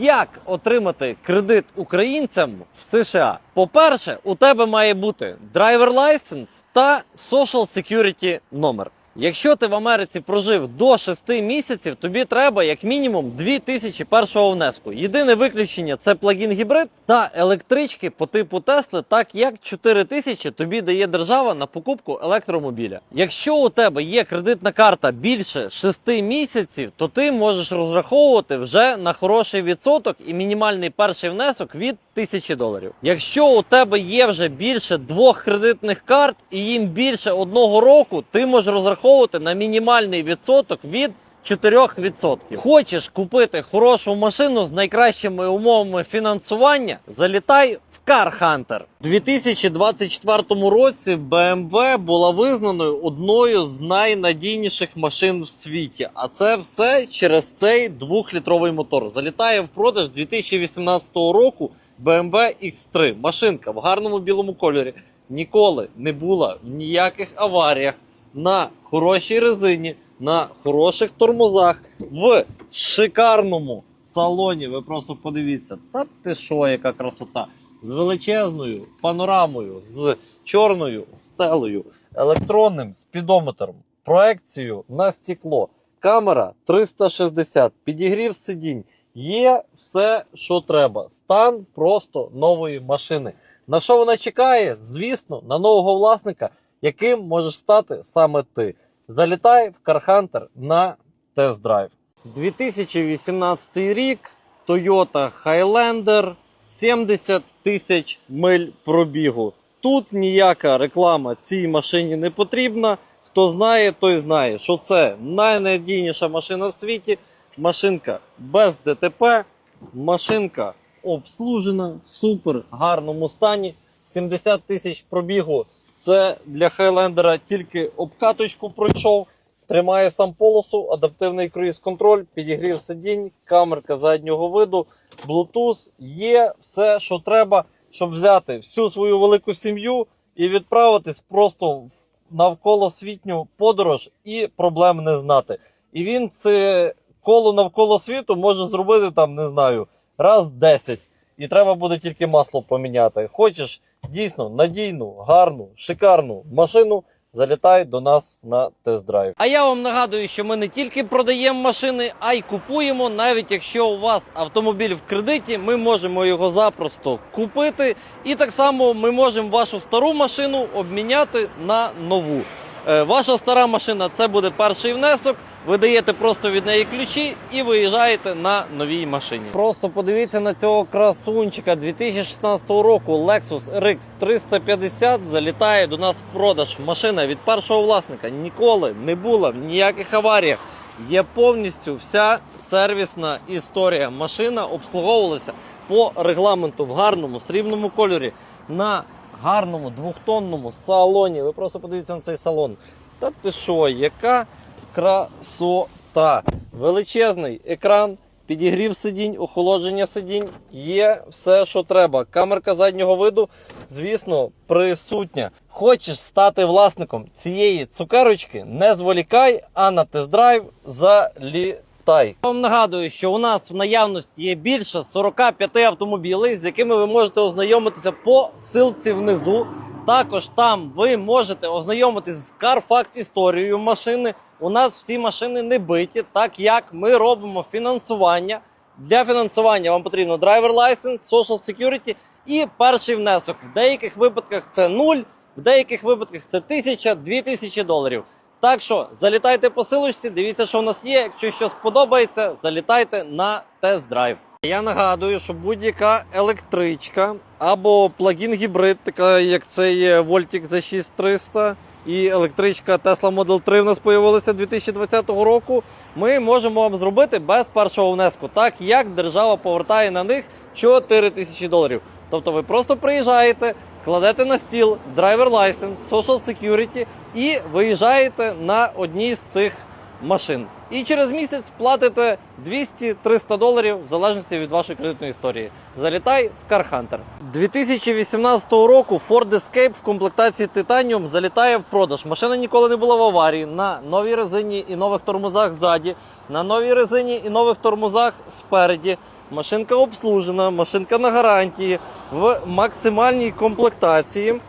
Як отримати кредит українцям в США? По-перше, у тебе має бути драйвер лайсенс та social security номер. Якщо ти в Америці прожив до 6 місяців, тобі треба як мінімум 2000 першого внеску. Єдине виключення це плагін гібрид та електрички по типу Тесли, так як 4000 тобі дає держава на покупку електромобіля. Якщо у тебе є кредитна карта більше 6 місяців, то ти можеш розраховувати вже на хороший відсоток і мінімальний перший внесок від 1000 доларів. Якщо у тебе є вже більше двох кредитних карт і їм більше одного року, ти можеш розраховувати на мінімальний відсоток від 4%. Хочеш купити хорошу машину з найкращими умовами фінансування? Залітай в Car Hunter. У 2024 році BMW була визнаною одною з найнадійніших машин в світі. А це все через цей двохлітровий мотор. Залітає в продаж 2018 року BMW X3. Машинка в гарному білому кольорі. Ніколи не була в ніяких аваріях на хорошій резині, на хороших тормозах, в шикарному салоні. Ви просто подивіться, та ти що, яка красота! З величезною панорамою, з чорною стелею, електронним спідометром, проекцією на стекло, камера 360, підігрів сидінь. Є все, що треба. Стан просто нової машини. На що вона чекає? Звісно, на нового власника, яким можеш стати саме ти. Залітай в CarHunter на тест-драйв. 2018 рік Toyota Highlander 70 тисяч миль пробігу. Тут ніяка реклама цій машині не потрібна. Хто знає, той знає, що це найнадійніша машина в світі. Машинка без ДТП, машинка обслужена в супер гарному стані. 70 тисяч пробігу. Це для Хайлендера тільки обкаточку пройшов. Тримає сам полосу, адаптивний круїз-контроль, підігрів сидінь, камерка заднього виду, Bluetooth. Є все, що треба, щоб взяти всю свою велику сім'ю і відправитись просто в навколосвітню подорож і проблем не знати. І він це коло навколо світу може зробити там, не знаю, раз 10. І треба буде тільки масло поміняти. Хочеш дійсно надійну, гарну, шикарну машину. Залітай до нас на тест-драйв. А я вам нагадую, що ми не тільки продаємо машини, а й купуємо. Навіть якщо у вас автомобіль в кредиті, ми можемо його запросто купити. І так само ми можемо вашу стару машину обміняти на нову. Е, Ваша стара машина це буде перший внесок. Ви даєте просто від неї ключі і виїжджаєте на новій машині. Просто подивіться на цього красунчика 2016 року. Lexus RX 350 залітає до нас в продаж. Машина від першого власника ніколи не була в ніяких аваріях. Є повністю вся сервісна історія. Машина обслуговувалася по регламенту в гарному срібному кольорі на гарному двохтонному салоні. Ви просто подивіться на цей салон. Та ти що, яка красота! Величезний екран, підігрів сидінь, охолодження сидінь. Є все, що треба. Камерка заднього виду, звісно, присутня. Хочеш стати власником цієї цукерочки, не зволікай, а на тест-драйв залітай. Я вам нагадую, що у нас в наявності є більше 45 автомобілів, з якими ви можете ознайомитися по силці внизу. Також там ви можете ознайомитись з Carfax історією машини. У нас всі машини не биті, так як ми робимо фінансування. Для фінансування вам потрібно драйвер лайсенс, social security і перший внесок. В деяких випадках це нуль, в деяких випадках це тисяча, дві тисячі доларів. Так що залітайте по силочці, дивіться, що в нас є. Якщо щось сподобається, залітайте на тест-драйв. Я нагадую, що будь-яка електричка або плагін гібрид, така як цей Voltic Z6300 і електричка Tesla Model 3 в нас з'явилася 2020 року. Ми можемо вам зробити без першого внеску, так як держава повертає на них 4 тисячі доларів. Тобто ви просто приїжджаєте, кладете на стіл драйвер лайсенс, social security і виїжджаєте на одній з цих машин. І через місяць платите 200-300 доларів в залежності від вашої кредитної історії. Залітай в Car Hunter. 2018 року Ford Escape в комплектації Titanium залітає в продаж. Машина ніколи не була в аварії на новій резині і нових тормозах ззаді, на новій резині і нових тормозах спереді. Машинка обслужена, машинка на гарантії в максимальній комплектації.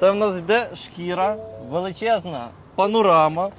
Це в нас йде шкіра, величезна панорама,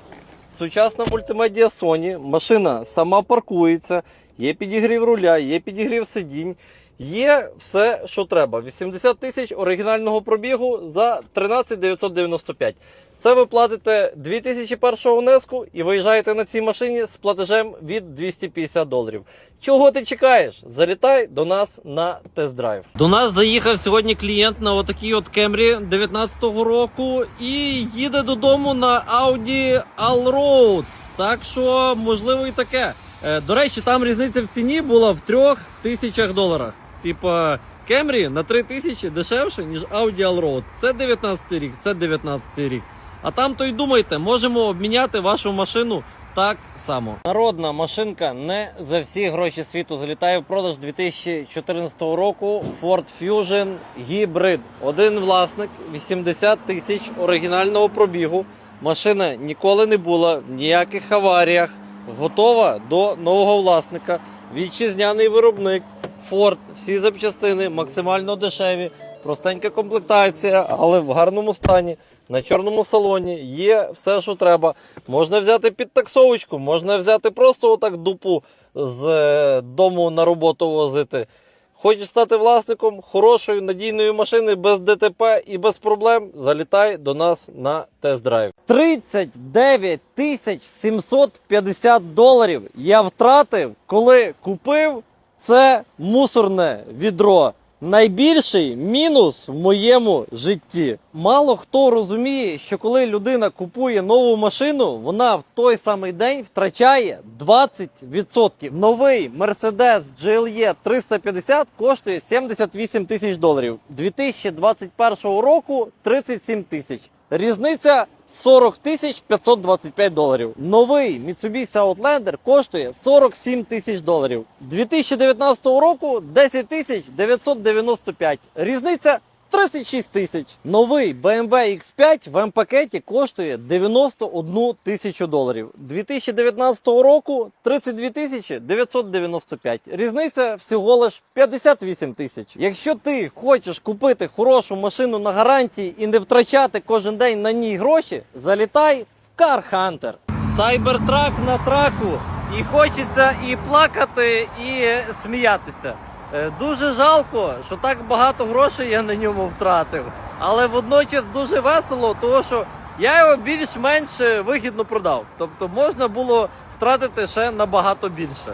сучасна мультимедіа Sony. Машина сама паркується, є підігрів руля, є підігрів сидінь. Є все, що треба. 80 тисяч оригінального пробігу за 13 995. Це ви платите 2001 внеску і виїжджаєте на цій машині з платежем від 250 доларів. Чого ти чекаєш? Залітай до нас на тест-драйв. До нас заїхав сьогодні клієнт на отакій от Кемрі 19-го року і їде додому на Audi Allroad. Так що, можливо, і таке. Е, До речі, там різниця в ціні була в трьох тисячах доларах. Типа Кемрі на 3 тисячі дешевше, ніж Audi Allroad. Це 19 рік, це 19 рік. А там то й думайте, можемо обміняти вашу машину так само. Народна машинка не за всі гроші світу залітає в продаж 2014 року Ford Fusion Hybrid. Один власник, 80 тисяч оригінального пробігу. Машина ніколи не була в ніяких аваріях. Готова до нового власника. Вітчизняний виробник. Ford, всі запчастини максимально дешеві, простенька комплектація, але в гарному стані. На чорному салоні є все, що треба. Можна взяти під таксовочку, можна взяти просто отак дупу з е, дому на роботу возити. Хочеш стати власником хорошої надійної машини без ДТП і без проблем, залітай до нас на тест-драйв. 39 тисяч 750 доларів я втратив, коли купив це мусорне відро. Найбільший мінус в моєму житті. Мало хто розуміє, що коли людина купує нову машину, вона в той самий день втрачає 20%. Новий Mercedes GLE 350 коштує 78 тисяч доларів. 2021 року 37 тисяч. Різниця 40 тисяч 525 доларів. Новий Mitsubishi Outlander коштує 47 тисяч доларів. 2019 року 10 тисяч 995. Різниця 36 тисяч. Новий BMW X5 в М-пакеті коштує 91 тисячу доларів. 2019 року 32 тисячі 995. Різниця всього лиш 58 тисяч. Якщо ти хочеш купити хорошу машину на гарантії і не втрачати кожен день на ній гроші, залітай в Car Hunter. Сайбертрак на траку. І хочеться і плакати, і сміятися. Е, Дуже жалко, що так багато грошей я на ньому втратив. Але водночас дуже весело, тому що я його більш-менш вигідно продав. Тобто можна було втратити ще набагато більше.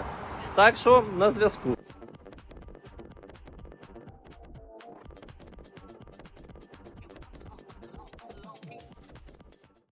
Так що на зв'язку.